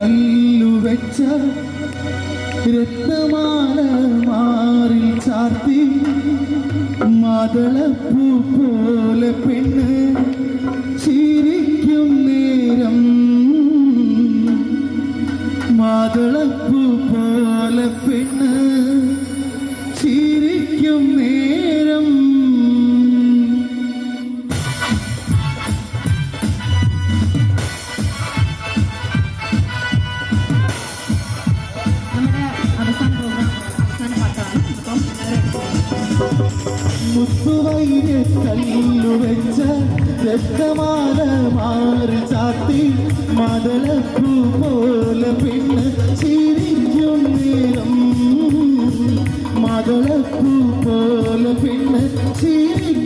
കല്ലുവെച്ച രത്നമാല മാറിൽ ചാർത്തി മാതളപ്പൂ പോലെ പെണ്ണ് ചിരിക്കും നേരം. മാതളപ്പൂ മുത്തുവൈര വെച്ച രക്തമാല മാറി ചാത്തി മതളപ്പൂ പോലെ പിന്നെ ചിരിക്കും നേരം. മതളപ്പൂ പോലെ പിന്നെ ചിരിക്കും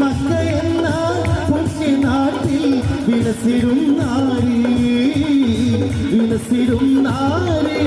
മക്ക എന്ന പുണ്യനാട്ടിൽ വിലസിടും നാരി വിലസിടും നാരി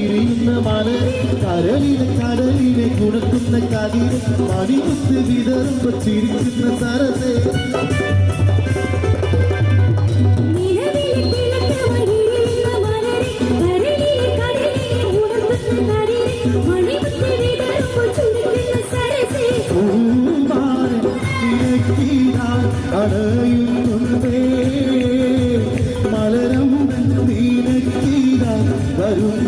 വിരിയുന്ന മല കരളിലെ കടലിനെ കുണക്കുന്ന കതിര് മണിമുത്ത് വിതറുമ്പോ ചിരിക്കുന്ന നിനക്കിതാൻ അടയുന്നുണ്ടേ മലരം നിനക്കിതാൻ വരുന്നു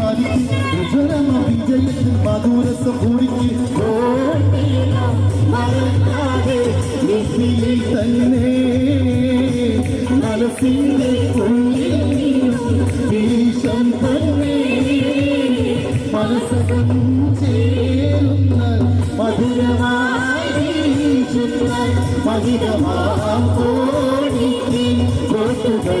പതിക്ക് ഉജ്വലമ വിജയത്തിൽ മറക്കാതെ നെറ്റിയിൽ തന്നെ മനസ്സിന്റെ വീശം തന്നെ മനസ്സകം ചേരുന്ന മധുരമായി മധുരമാം കോടിക്ക് കോട്ടുകൾ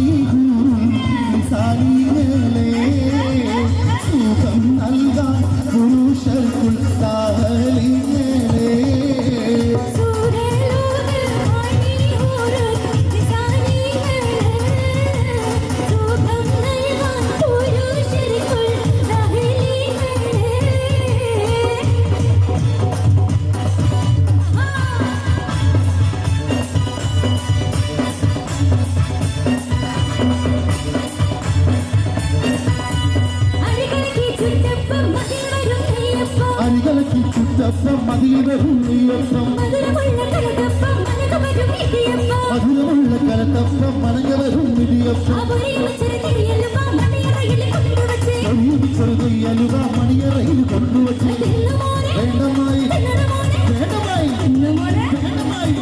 നെയ്യപ്പം മധുരമുള്ള കലത്തപ്പം മനങ്ങ വരും ഇടിയപ്പം ചെറുതയ്യലുക മണിയറയിൽ കൊണ്ടുവച്ച് വേണ്ടമായി വേണ്ടമായി വേണ്ടമായി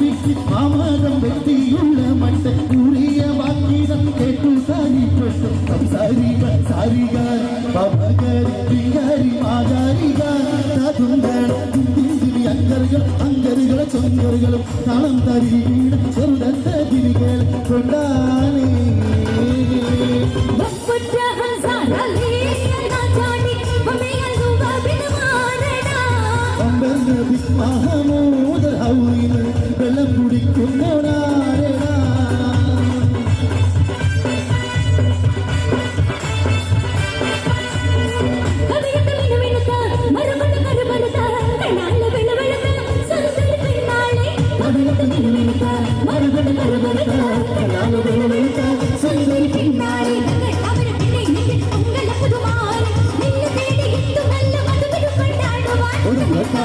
മഹമൂദ് ഹൗലിന് വെള്ളം കുടിക്കുന്നോടാരടാ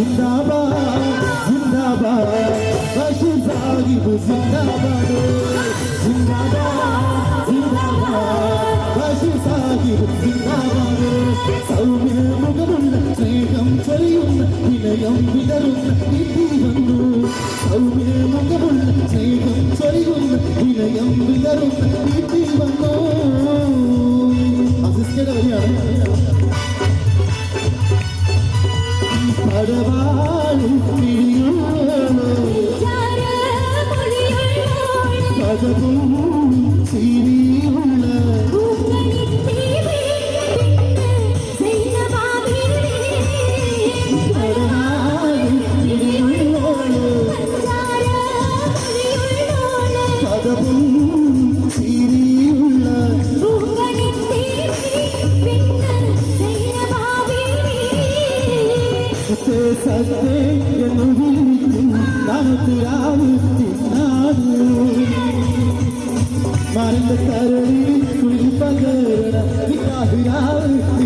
ஜிந்தாபாத் ஜிந்தாபாத் பஷீர் சாஹிப் ஜிந்தாபாத் ஜிந்தாபாத் ஜிந்தாபாத் பஷீர் சாஹிப் ஜிந்தாபாத் சௌமிய முகமுள்ள ஸ்நேகம் சொரியுள்ள இணையம் விதரும் இட்டி வந்து சௌமிய முகமுள்ள ஸ்நேகம் சொரியுள்ள இணையம் விதரும் இட்டி வந்தோம் hira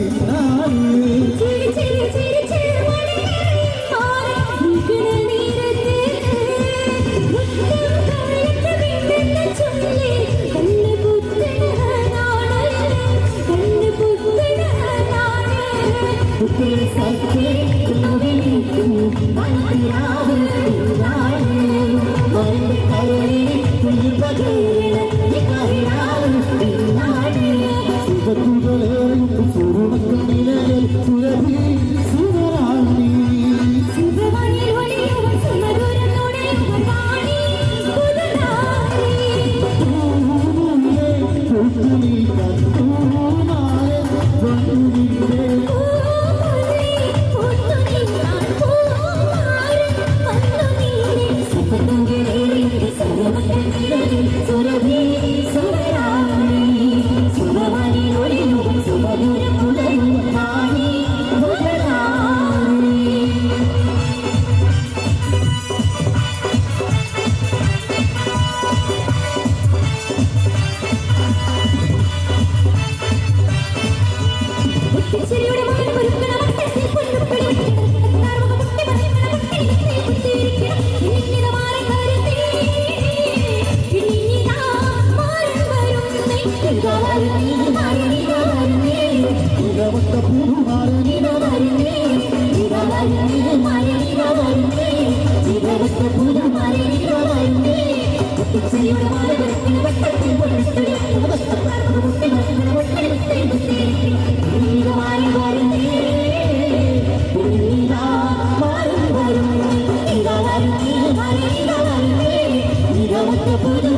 புது